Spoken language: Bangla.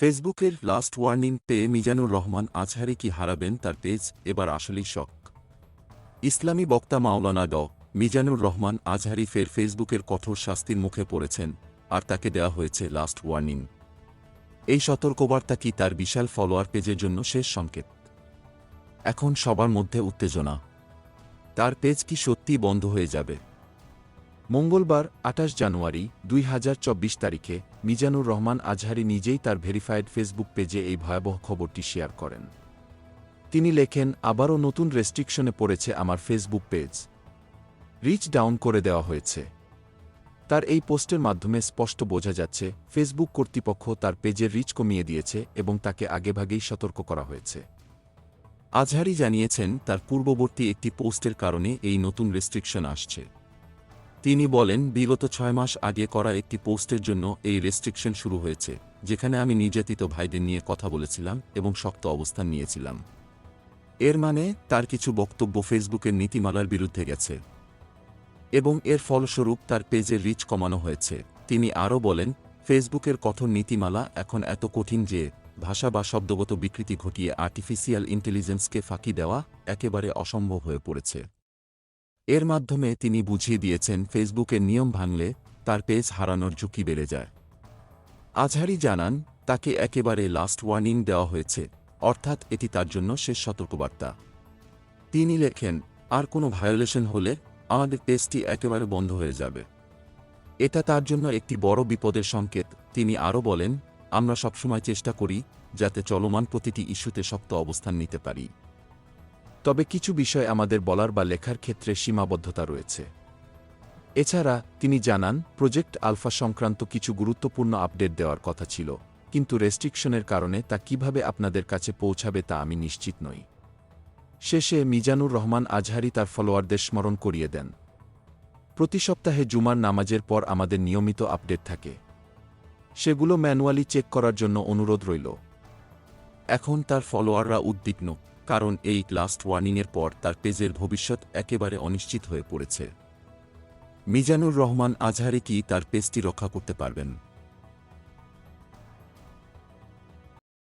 ফেসবুকের লাস্ট ওয়ার্নিং পেয়ে মিজানুর রহমান আজহারি কি হারাবেন তার পেজ এবার আসলেই শক ইসলামী বক্তা মাওলানা ড, মিজানুর রহমান আজহারি ফের ফেসবুকের কঠোর শাস্তির মুখে পড়েছেন, আর তাকে দেওয়া হয়েছে লাস্ট ওয়ার্নিং। এই সতর্কবার্তা কি তার বিশাল ফলোয়ার পেজের জন্য শেষ সংকেত? এখন সবার মধ্যে উত্তেজনা। তার পেজ কি সত্যি বন্ধ হয়ে যাবে? মঙ্গলবার, আঠাশ জানুয়ারি, দুই হাজার চব্বিশ তারিখে মিজানুর রহমান আজহারি নিজেই তার ভেরিফাইড ফেসবুক পেজে এই ভয়াবহ খবরটি শেয়ার করেন। তিনি লেখেন, আবারও নতুন রেস্ট্রিকশনে পড়েছে আমার ফেসবুক পেজ। রিচ ডাউন করে দেওয়া হয়েছে। তার এই পোস্টের মাধ্যমে স্পষ্ট বোঝা যাচ্ছে, ফেসবুক কর্তৃপক্ষ তার পেজের রিচ কমিয়ে দিয়েছে এবং তাকে আগেভাগেই সতর্ক করা হয়েছে। আজহারি জানিয়েছেন, তার পূর্ববর্তী একটি পোস্টের কারণে এই নতুন রেস্ট্রিকশন আসছে। তিনি বলেন, বিগত ছয় মাস আগে করা একটি পোস্টের জন্য এই রেস্ট্রিকশন শুরু হয়েছে, যেখানে আমি নির্যাতিত ভাইদের নিয়ে কথা বলেছিলাম এবং শক্ত অবস্থান নিয়েছিলাম। এর মানে তার কিছু বক্তব্য ফেসবুকের নীতিমালার বিরুদ্ধে গেছে। এবং এর ফলস্বরূপ তার পেজের রিচ কমানো হয়েছে। তিনি আরও বলেন, ফেসবুকের কঠোর নীতিমালা এখন এত কঠিন যে, ভাষা বা শব্দগত বিকৃতি ঘটিয়ে আর্টিফিশিয়াল ইন্টেলিজেন্সকে ফাঁকি দেওয়া একেবারে অসম্ভব হয়ে পড়েছে। এর মাধ্যমে তিনি বুঝিয়ে দিয়েছেন ফেসবুকের নিয়ম ভাঙলে তার পেজ হারানোর ঝুঁকি বেড়ে যায়। আজহারি জানান, তাকে একেবারে লাস্ট ওয়ার্নিং দেওয়া হয়েছে, অর্থাৎ এটি তার জন্য শেষ সতর্কবার্তা। তিনি লেখেন, আর কোনো ভায়োলেশন হলে আমাদের পেজটি একেবারে বন্ধ হয়ে যাবে। এটা তার জন্য একটি বড় বিপদের সংকেত। তিনি আরও বলেন, আমরা সবসময় চেষ্টা করি যাতে চলমান প্রতিটি ইস্যুতে শক্ত অবস্থান নিতে পারি। তবে কিছু বিষয় আমাদের বলার বা লেখার ক্ষেত্রে সীমাবদ্ধতা রয়েছে। এছাড়া, তিনি জানান, প্রজেক্ট আলফা সংক্রান্ত কিছু গুরুত্বপূর্ণ আপডেট দেওয়ার কথা ছিল, কিন্তু রেস্ট্রিকশনের কারণে তা কীভাবে আপনাদের কাছে পৌঁছাবে তা আমি নিশ্চিত নই। শেষে মিজানুর রহমান আজহারি তার ফলোয়ারদের স্মরণ করিয়ে দেন। প্রতি সপ্তাহে জুমার নামাজের পর আমাদের নিয়মিত আপডেট থাকে। সেগুলো ম্যানুয়ালি চেক করার জন্য অনুরোধ রইল। এখন তার ফলোয়াররা উদ্বিগ্ন। কারণ এই লাস্ট ওয়ার্নিংয়ের পর তার পেজের ভবিষ্যৎ একেবারে অনিশ্চিত হয়ে পড়েছে। মিজানুর রহমান আজহারি কি তার পেজটি রক্ষা করতে পারবেন?